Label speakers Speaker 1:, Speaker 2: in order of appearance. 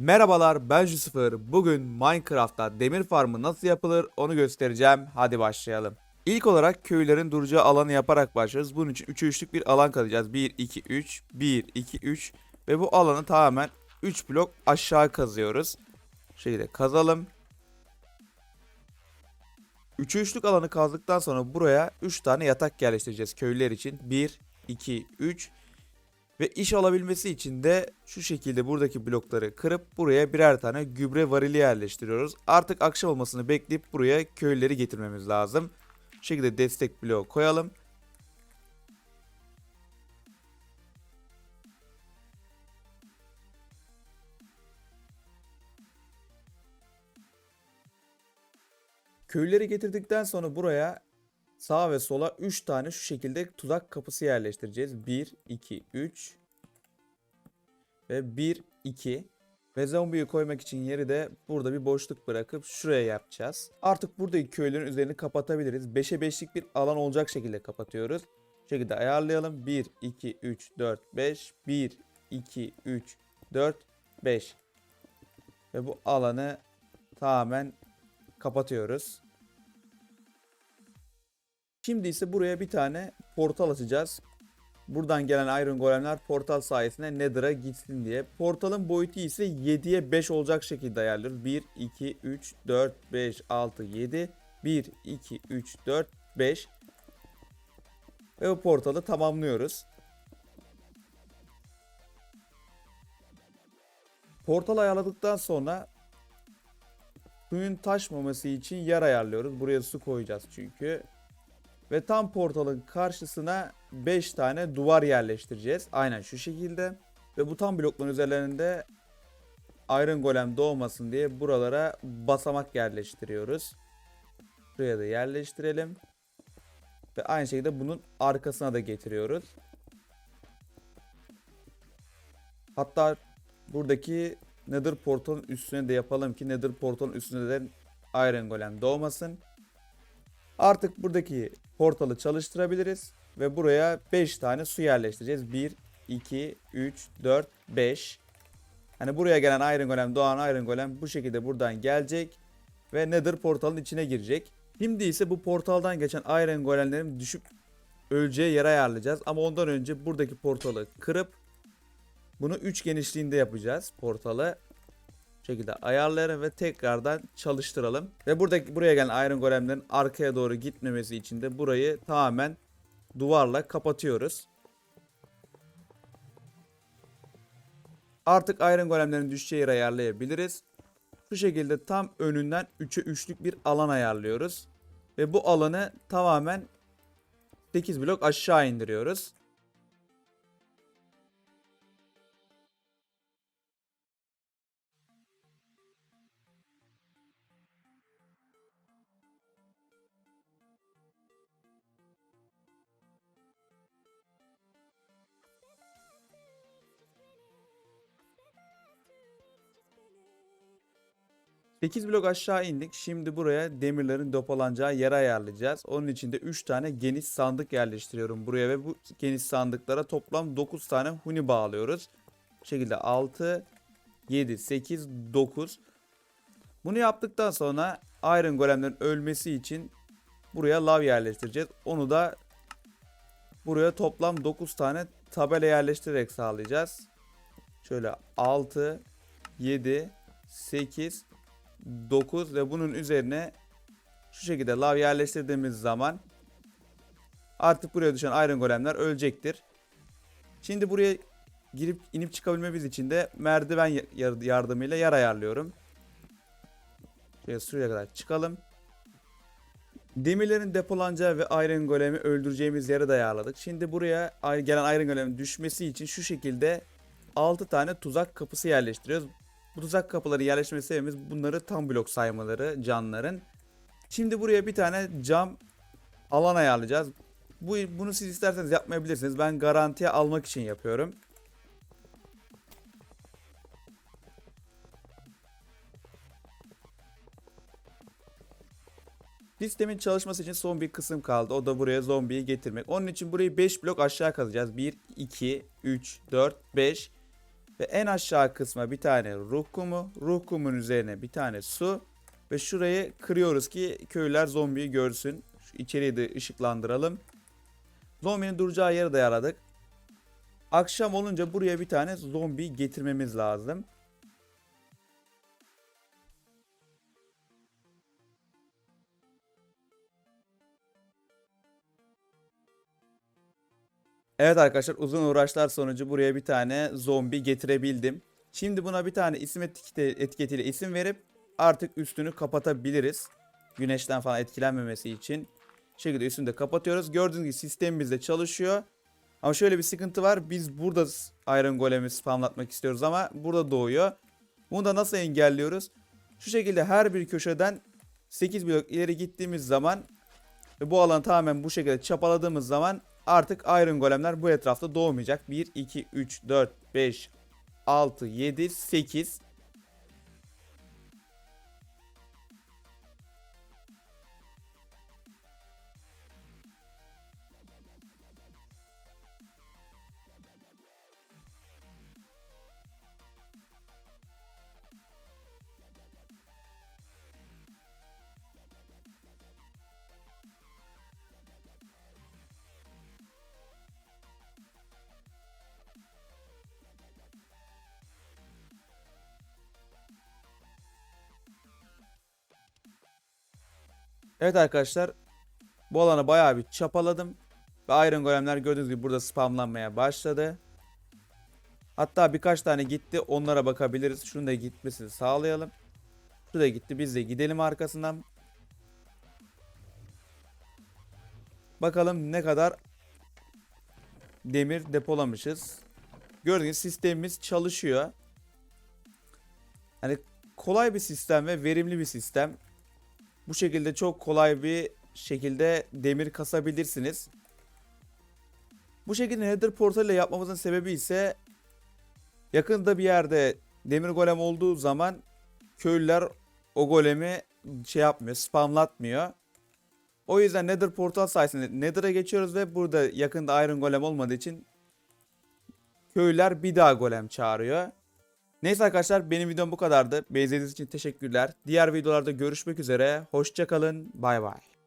Speaker 1: Merhabalar ben Jusifer. Bugün Minecraft'ta demir farmı nasıl yapılır onu göstereceğim. Hadi başlayalım. İlk olarak köylerin duracağı alanı yaparak başlıyoruz. Bunun için 3'e 3'lük bir alan kazacağız. 1, 2, 3, 1, 2, 3 ve bu alanı tamamen 3 blok aşağı kazıyoruz. Bu şekilde kazalım. 3'e 3'lük alanı kazdıktan sonra buraya 3 tane yatak yerleştireceğiz köylüler için. 1, 2, 3 ve iş alabilmesi için de şu şekilde buradaki blokları kırıp buraya birer tane gübre varili yerleştiriyoruz. Artık akşam olmasını bekleyip buraya köylüleri getirmemiz lazım. Şu şekilde destek bloğu koyalım. Köylüleri getirdikten sonra buraya sağa ve sola 3 tane şu şekilde tuzak kapısı yerleştireceğiz. 1, 2, 3 ve 1, 2 ve zombiyi koymak için yeri de burada bir boşluk bırakıp şuraya yapacağız. Artık buradaki köylerin üzerini kapatabiliriz. 5'e 5'lik bir alan olacak şekilde kapatıyoruz. Bu şekilde ayarlayalım. 1, 2, 3, 4, 5. 1, 2, 3, 4, 5. Ve bu alanı tamamen kapatıyoruz. Şimdi ise buraya bir tane portal açacağız. Buradan gelen Iron Golemler portal sayesinde Nether'a gitsin diye. Portalın boyutu ise 7'ye 5 olacak şekilde ayarlıyoruz. 1, 2, 3, 4, 5, 6, 7. 1, 2, 3, 4, 5. Ve bu portalı tamamlıyoruz. Portal ayarladıktan sonra suyun taşmaması için yer ayarlıyoruz. Buraya su koyacağız çünkü. Ve tam portalın karşısına 5 tane duvar yerleştireceğiz. Aynen şu şekilde. Ve bu tam blokların üzerlerinde Iron Golem doğmasın diye buralara basamak yerleştiriyoruz. Buraya da yerleştirelim. Ve aynı şekilde bunun arkasına da getiriyoruz. Hatta buradaki Nether portalın üstüne de yapalım ki Nether portalın üstüne de Iron Golem doğmasın. Artık buradaki portalı çalıştırabiliriz ve buraya 5 tane su yerleştireceğiz. 1, 2, 3, 4, 5. Hani buraya gelen Iron Golem, doğan Iron Golem bu şekilde buradan gelecek ve Nether portalın içine girecek. Şimdi ise bu portaldan geçen Iron Golemlerin düşüp öleceği yere ayarlayacağız. Ama ondan önce buradaki portalı kırıp bunu 3 genişliğinde yapacağız portalı şekilde ayarlayalım ve tekrardan çalıştıralım. Ve buradaki buraya gelen Iron Golem'lerin arkaya doğru gitmemesi için de burayı tamamen duvarla kapatıyoruz. Artık Iron Golem'lerin düşeceği yeri ayarlayabiliriz. Şu şekilde tam önünden 3'e 3'lük bir alan ayarlıyoruz. Ve bu alanı tamamen 8 blok aşağı indiriyoruz. Sekiz blok aşağı indik. Şimdi buraya demirlerin depolanacağı yere ayarlayacağız. Onun için de 3 tane geniş sandık yerleştiriyorum buraya ve bu geniş sandıklara toplam 9 tane huni bağlıyoruz. Bu şekilde 6, 7, 8, 9. Bunu yaptıktan sonra Iron Golem'lerin ölmesi için buraya lav yerleştireceğiz. Onu da buraya toplam 9 tane tabela yerleştirerek sağlayacağız. Şöyle 6, 7, 8, 9 ve bunun üzerine şu şekilde lav yerleştirdiğimiz zaman artık buraya düşen Iron Golemler ölecektir. Şimdi buraya girip inip çıkabilmemiz için de merdiven yar- yardımıyla yer ayarlıyorum. Şöyle şuraya kadar çıkalım. Demirlerin depolanacağı ve Iron Golem'i öldüreceğimiz yere de ayarladık. Şimdi buraya ay- gelen Iron Golem'in düşmesi için şu şekilde 6 tane tuzak kapısı yerleştiriyoruz. Bu tuzak kapıları yerleştirme sebebimiz bunları tam blok saymaları canların. Şimdi buraya bir tane cam alan ayarlayacağız. Bu, bunu siz isterseniz yapmayabilirsiniz. Ben garantiye almak için yapıyorum. Sistemin çalışması için son bir kısım kaldı. O da buraya zombiyi getirmek. Onun için burayı 5 blok aşağı kazacağız. 1, 2, 3, 4, 5. Ve en aşağı kısma bir tane ruh kumu. Ruh kumun üzerine bir tane su. Ve şurayı kırıyoruz ki köylüler zombiyi görsün. Şu içeriği de ışıklandıralım. Zombinin duracağı yeri de yaradık. Akşam olunca buraya bir tane zombi getirmemiz lazım. Evet arkadaşlar uzun uğraşlar sonucu buraya bir tane zombi getirebildim. Şimdi buna bir tane isim etiketi, etiketiyle isim verip artık üstünü kapatabiliriz. Güneşten falan etkilenmemesi için. Şekilde üstünü de kapatıyoruz. Gördüğünüz gibi sistemimiz de çalışıyor. Ama şöyle bir sıkıntı var. Biz burada Iron Golem'i spamlatmak istiyoruz ama burada doğuyor. Bunu da nasıl engelliyoruz? Şu şekilde her bir köşeden 8 blok ileri gittiğimiz zaman ve bu alanı tamamen bu şekilde çapaladığımız zaman artık Iron Golem'ler bu etrafta doğmayacak. 1, 2, 3, 4, 5, 6, 7, 8. Evet arkadaşlar bu alanı bayağı bir çapaladım. Ve Iron Golem'ler gördüğünüz gibi burada spamlanmaya başladı. Hatta birkaç tane gitti onlara bakabiliriz. Şunu da gitmesini sağlayalım. Şu da gitti biz de gidelim arkasından. Bakalım ne kadar demir depolamışız. Gördüğünüz sistemimiz çalışıyor. Hani kolay bir sistem ve verimli bir sistem. Bu şekilde çok kolay bir şekilde demir kasabilirsiniz. Bu şekilde Nether portal ile yapmamızın sebebi ise yakında bir yerde demir golem olduğu zaman köylüler o golemi şey yapmıyor, spamlatmıyor. O yüzden Nether portal sayesinde Nether'a geçiyoruz ve burada yakında Iron golem olmadığı için köylüler bir daha golem çağırıyor. Neyse arkadaşlar benim videom bu kadardı. Beni izlediğiniz için teşekkürler. Diğer videolarda görüşmek üzere. Hoşçakalın. Bay bay.